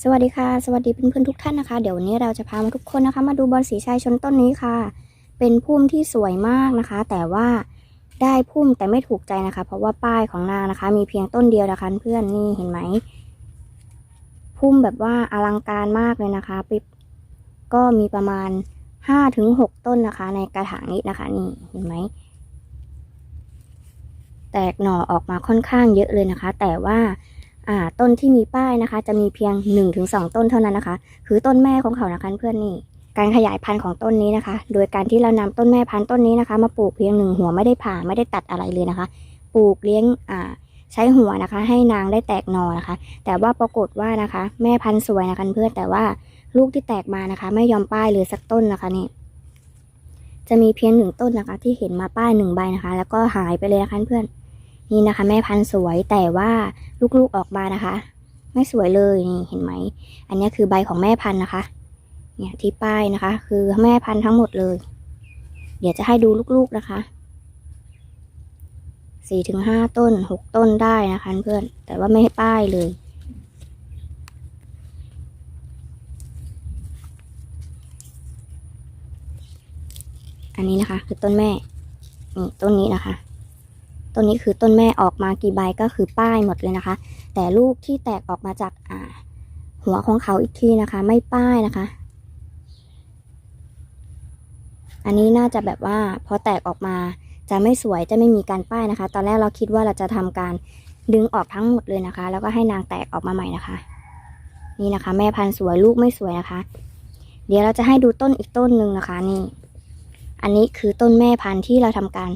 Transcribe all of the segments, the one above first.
สวัสดีค่ะ สวัสดีเพื่อนๆทุกท่านนะคะ เดี๋ยววันนี้เราจะพามาทุกคนนะคะ มาดูบอลสีชัยชนต้นนี้ค่ะ เป็นพุ่มที่สวยมากนะคะ แต่ว่าได้พุ่มแต่ไม่ถูกใจนะคะ เพราะว่าป้ายของนางนะคะ มีเพียงต้นเดียวนะคะเพื่อนนี่เห็นไหมพุ่มแบบว่าอลังการมากเลยนะคะปิ๊บก็มีประมาณห้าถึงหกต้นนะคะ ในกระถางนี้นะคะ นี่เห็นไหมแตกหน่อออกมาค่อนข้างเยอะเลยนะคะ แต่ว่า อ่าต้นที่มีป้ายนะคะ จะมีเพียง 1-2 ต้นเท่านั้นนะคะ คือต้นแม่ของเขานะคะเพื่อนนี่การขยายพันธุ์ของต้นนี้นะคะ โดยการที่เรานำต้นแม่พันธุ์ต้นนี้นะคะ มาปลูกเพียงหนึ่งหัวไม่ได้ผ่าไม่ได้ตัดอะไรเลยนะคะ ปลูกเลี้ยงอ่าใช้หัวนะคะ ให้นางได้แตกหนอนะคะ แต่ว่าปรากฏว่านะคะ แม่พันธุ์สวยนะคะเพื่อนแต่ว่าลูกที่แตกมานะคะ ไม่ยอมป้ายเลยสักต้นนะคะนี่จะมีเพียงหนึ่งต้นนะคะ ที่เห็นมาป้ายหนึ่งใบนะคะ แล้วก็หายไปเลยนะคะเพื่อน นี่นะคะ แม่พันธุ์สวยแต่ว่าลูกๆออกมานะคะ ไม่สวยเลยนี่เห็นไหม อันนี้คือใบของแม่พันธุ์นะคะ เนี่ยที่ป้ายนะคะ คือแม่พันธุ์ทั้งหมดเลย เดี๋ยวจะให้ดูลูกๆนะคะสี่ถึงห้าต้นหกต้นได้นะคะเพื่อนแต่ว่าไม่ให้ป้ายเลยอันนี้นะคะ คือต้นแม่ นี่ต้นนี้นะคะ ต้นนี้คือต้นแม่ออกมากี่ใบก็คือป้ายหมดเลยนะคะ แต่ลูกที่แตกออกมาจากอ่า หัวของเขาอีกทีนะคะ ไม่ป้ายนะคะ อันนี้น่าจะแบบว่าพอแตกออกมาจะไม่สวยจะไม่มีการป้ายนะคะ ตอนแรกเราคิดว่าเราจะทำการดึงออกทั้งหมดเลยนะคะ แล้วก็ให้นางแตกออกมาใหม่นะคะ นี่นะคะ แม่พันธุ์สวยลูกไม่สวยนะคะ เดี๋ยวเราจะให้ดูต้นอีกต้นหนึ่งนะคะ นี่ อันนี้คือต้นแม่พันธุ์ที่เราทำการ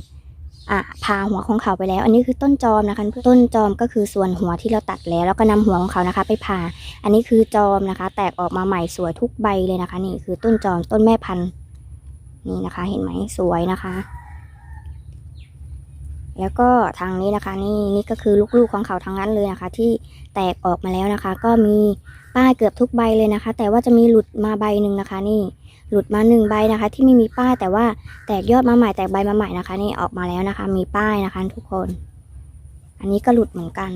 อะพาหัวของเขาไปแล้ว อันนี้คือต้นจอมนะคะต้นจอมก็คือส่วนหัวที่เราตัดแล้ว แล้วก็นำหัวของเขานะคะ ไปผ่า อันนี้คือจอมนะคะ แตกออกมาใหม่สวยทุกใบเลยนะคะ นี่คือต้นจอมต้นแม่พันธุ์นี่นะคะ เห็นไหมสวยนะคะ แล้วก็ทางนี้นะคะ นี่นี่ก็คือลูกๆของเขาทั้งนั้นเลยนะคะ ที่แตกออกมาแล้วนะคะ ก็มีป้ายเกือบทุกใบเลยนะคะ แต่ว่าจะมีหลุดมาใบหนึ่งนะคะ นี่ หลุดมาหนึ่งใบนะคะ ที่ไม่มีป้ายแต่ว่าแตกยอดมาใหม่แตกใบมาใหม่นะคะ นี่ออกมาแล้วนะคะ มีป้ายนะคะ ทุกคน อันนี้ก็หลุดเหมือนกัน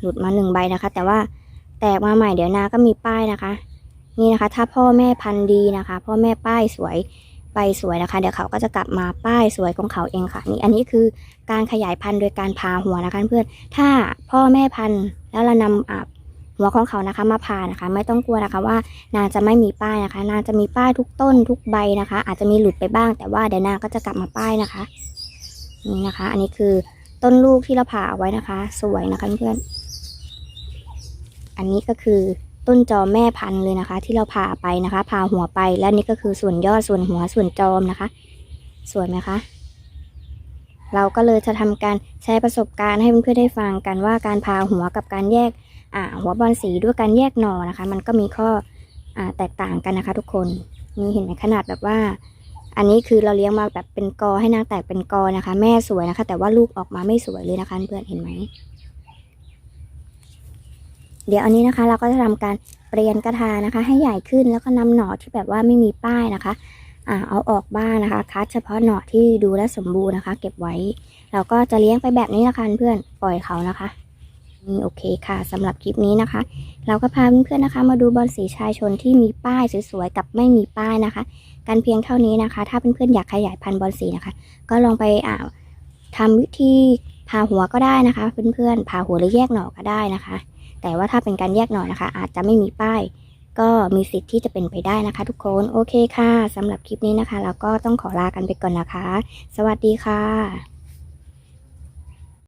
หลุดมาหนึ่งใบนะคะ แต่ว่าแตกมาใหม่เดี๋ยวนาก็มีป้ายนะคะ นี่นะคะ ถ้าพ่อแม่พันธุ์ดีนะคะ พ่อแม่ป้ายสวยใบสวยนะคะ เดี๋ยวเขาก็จะกลับมาป้ายสวยของเขาเองค่ะ นี่อันนี้คือการขยายพันธุ์โดยการพาหัวนะคะเพื่อนถ้าพ่อแม่พันธุ์แล้วเรานำอ่า หัวของเขานะคะมาผ่านะคะ ไม่ต้องกลัวนะคะว่านางจะไม่มีป้ายนะคะ นางจะมีป้ายทุกต้นทุกใบนะคะ อาจจะมีหลุดไปบ้าง แต่ว่าเดี๋ยวนางก็จะกลับมาป้ายนะคะนี่นะคะ อันนี้คือต้นลูกที่เราผ่าเอาไว้นะคะ สวยนะคะเพื่อนอันนี้ก็คือต้นจอมแม่พันธุ์เลยนะคะ ที่เราผ่าไปนะคะผ่าหัวไปและนี่ก็คือส่วนยอดส่วนหัวส่วนจอมนะคะ สวยไหมคะเราก็เลยจะทำการแชร์ประสบการณ์ให้เพื่อนๆได้ฟังกันว่าการผ่าหัวกับการแยก หัวบอลสีด้วยการแยกหน่อนะคะ มันก็มีข้ออแตกต่างกันนะคะ ทุกคนนี่เห็นไหมขนาดแบบว่า อันนี้คือเราเลี้ยงมาแบบเป็นกอให้นางแตกเป็นกอนะคะ แม่สวยนะคะ แต่ว่าลูกออกมาไม่สวยเลยนะคะเพื่อนเห็นไหมเดี๋ยวอันนี้นะคะ เราก็จะทำการเปลี่ยนกระถางนะคะ ให้ใหญ่ขึ้นแล้วก็นำหน่อที่แบบว่าไม่มีป้ายนะคะอ่าเอาออกบ้างนะคะ คัดเฉพาะหน่อที่ดูแลวสมบูรณ์นะคะ เก็บไว้ เราก็จะเลี้ยงไปแบบนี้นะคะเพื่อนปล่อยเขานะคะ โอเคค่ะสำหรับคลิปนี้นะคะ เราก็พาเพื่อนๆนะคะ มาดูบอลสีชายชนที่มีป้ายสวยๆกับไม่มีป้ายนะคะ กันเพียงเท่านี้นะคะ ถ้าเพื่อนๆอยากขยายพันธุ์บอลสีนะคะ ก็ลองไปอ่าทำวิธีผ่าหัวก็ได้นะคะ เพื่อนๆผ่าหัวหรือแยกหน่อก็ได้นะคะ แต่ว่าถ้าเป็นการแยกหน่อนะคะ อาจจะไม่มีป้ายก็มีสิทธิ์ที่จะเป็นไปได้นะคะ ทุกคนโอเคค่ะสำหรับคลิปนี้นะคะ เราก็ต้องขอลากันไปก่อนนะคะ สวัสดีค่ะ